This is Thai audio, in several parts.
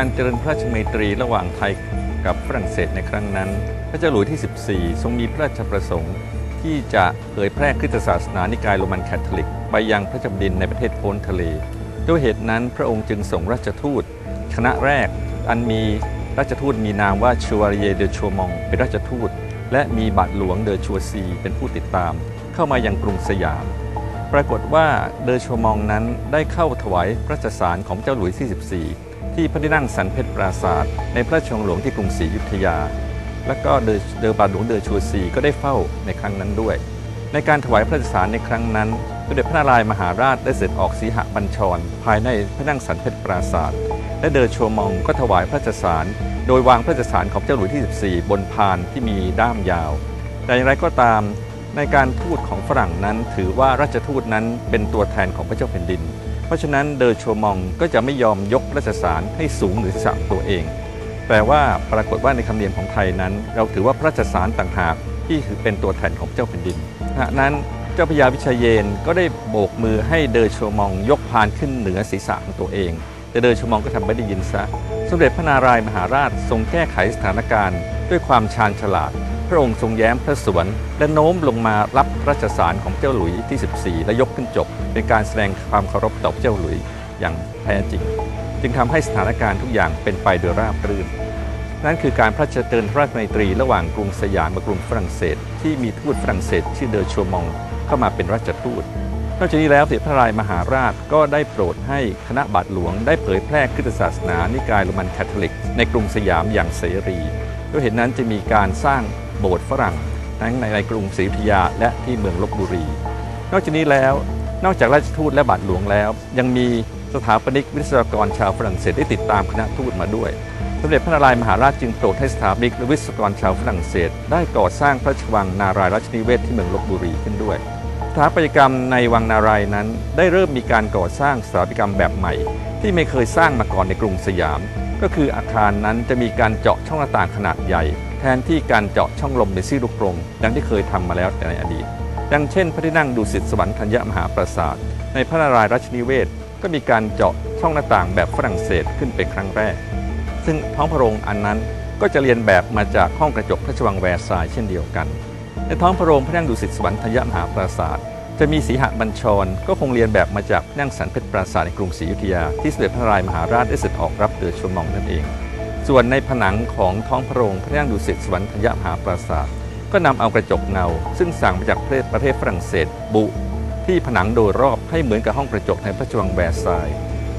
การเจริญพระราชมัยตรีระหว่างไทยกับฝรั่งเศสในครั้งนั้น พระเจ้าหลุยที่ 14 ทรงมีพระราชประสงค์ ที่จะเผยแพร่คริสตศาสนานิกายโรมันแคทอลิก ไปยังพระจัดินในประเทศโพ้นทะเล ด้วยเหตุนั้นพระองค์จึงส่งราชทูต คณะแรกอันมีราชทูตมีนามว่าชัวเรีเดชัวมองเป็นราชทูต และมีบาทหลวงเดอชัวซี เป็นผู้ติดตาม เข้ามายังกรุงสยาม ปรากฏว่าเดอชัวมองนั้นได้เข้าถวายพระราชสารของเจ้าหลุยที่ 14 ที่พระที่นั่งสันเพชรปราศาสตร์ในพระชงหลวงที่กรุงศรีอยุธยา และก็เดอเดอบาทหลวงเดอชัวซีก็ได้เฝ้าในครั้งนั้นด้วย ในการถวายพระราชสารในครั้งนั้นสมเด็จพระนารายมหาราชได้เสด็จออกสีหบัญชร ภายในพระนั่งสันเพชรปราศาสตร์และเดอชัวมองก็ถวายพระราชสาร โดยวางพระราชสารของเจ้าหลุยที่ 14 บนพานที่มีด้ามยาว แต่อย่างไรก็ตามในการพูดของฝรั่งนั้นถือว่าราชทูตนั้นเป็นตัวแทนของพระเจ้าแผ่นดิน เพราะฉะนั้นเดอชัวมองก็จะไม่ยอมยกราชสารให้สูงหรือศีรษะของตัวเองแต่ว่าปรากฏว่าในคำเนียมของไทยนั้น เราถือว่าพระราชสารต่างหากที่ถือเป็นตัวแทนของเจ้าแผ่นดินขณะนั้นเจ้าพญาวิชัยเยนก็ได้โบกมือให้เดอชัวมองยกพานขึ้นเหนือศีรษะของตัวเอง แต่เดอชัวมองก็ทำไม่ได้ยินซะ สมเด็จพระนารายณ์มหาราชทรงแก้ไขสถานการณ์ ด้วยความชาญฉลาด พระองค์ทรงแย้มพระสวน และโน้มลงมารับราชสารของเจ้าหลุยที่ 14 และยกขึ้นจบ เป็นการแสดงความเคารพต่อเจ้าหลุยอย่างแท้จริง จึงทำให้สถานการณ์ทุกอย่างเป็นไปโดยราบรื่น นั่นคือการพระราชเตือนพระราชมัยตรีระหว่างกรุงสยามกับกรุงฝรั่งเศส ที่มีทูตฝรั่งเศสชื่อเดอชัวมองเข้ามาเป็นราชทูตนอกจากนี้แล้วเสด็จพระนารายมหาราชก็ได้โปรดให้คณะบาทหลวง ได้เผยแพร่คริสตศาสนานิกายโรมันคาทอลิก ในกรุงสยามอย่างเสรีด้วยเหตุนั้นจะมีการสร้าง โบสถ์ฝรั่งทั้งในในกรุงศรีอยุธยาและที่เมืองลบบุรี นอกจากนี้แล้วนอกจากราชทูตและบาทหลวงแล้ว ยังมีสถาปนิกวิศวกรชาวฝรั่งเศสได้ติดตามคณะทูตมาด้วยสมเด็จพระนารายณ์มหาราชจึงโปรดให้สถาปนิกและวิศวกรชาวฝรั่งเศส ได้ก่อสร้างพระราชวังนารายราชนิเวศที่เมืองลบบุรีขึ้นด้วยสถาปัตยกรรมในวังนารายนั้น ได้เริ่มมีการก่อสร้างสถาปัตยกรรมแบบใหม่ ที่ไม่เคยสร้างมาก่อนในกรุงสยาม ก็คืออาคารนั้นจะมีการเจาะช่องหน้าต่างขนาดใหญ่ แทนที่การเจาะช่องลมในซี่ลูกกรงดังที่เคยทำมาแล้วแต่ในอดีต ดังเช่น พระที่นั่งดุสิตสวรรคัญญมหาปราสาท ในพระนารายณ์ราชนิเวศ ก็มีการเจาะช่องหน้าต่างแบบฝรั่งเศสขึ้นเป็นครั้งแรก ซึ่งท้องพระโรงอันนั้นก็จะเรียนแบบมาจากห้องกระจกพระราชวังแวร์ซายเช่นเดียวกัน ในท้องพระโรงพระนั่งดุสิตสวรรคัญญมหาปราสาทจะมีสีหบัญชร ก็คงเรียนแบบมาจากนั่งสันเพชรปราสาทในกรุงศรีอยุธยาที่เสด็จพระนารายมหาราชได้เสด็จออกรับเตือชมมองนั่นเอง ส่วนในผนังของท้องพระโรงพระนั่งดุสิตสวรรคัญญมหาปราสาทก็นำเอากระจกเงา ซึ่งสั่งมาจากประเทศประเทศฝรั่งเศสบุ ที่ผนังโดยรอบให้เหมือนกับห้องกระจกในพระชวังแวร์ซาย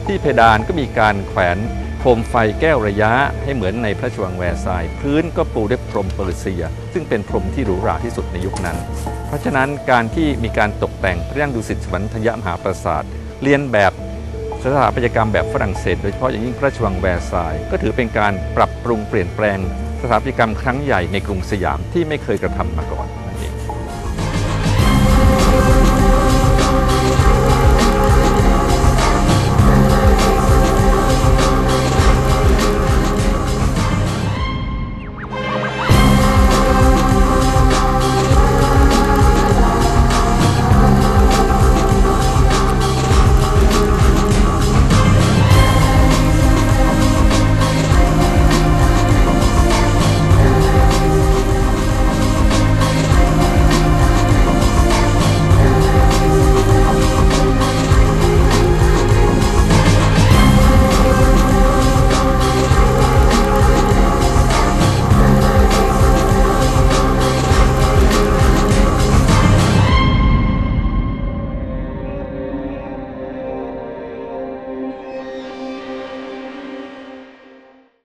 ที่เพดานก็มีการแขวนโคมไฟแก้วระยะให้เหมือนในพระชวังแวร์ซาย พื้นก็ปูด้วยพรมเปอร์เซีย ซึ่งเป็นพรมที่หรูหราที่สุดในยุคนั้น เพราะฉะนั้นการที่มีการตกแต่งพระนั่งดุสิตสวรรคัญญมหาปราสาทเรียนแบบ สถาปัตยกรรมแบบฝรั่งเศสโดยเฉพาะอย่างยิ่งพระราชวังแวร์ซายก็ถือเป็นการปรับปรุงเปลี่ยนแปลงสถาปัตยกรรมครั้งใหญ่ในกรุงสยามที่ไม่เคยกระทำมาก่อน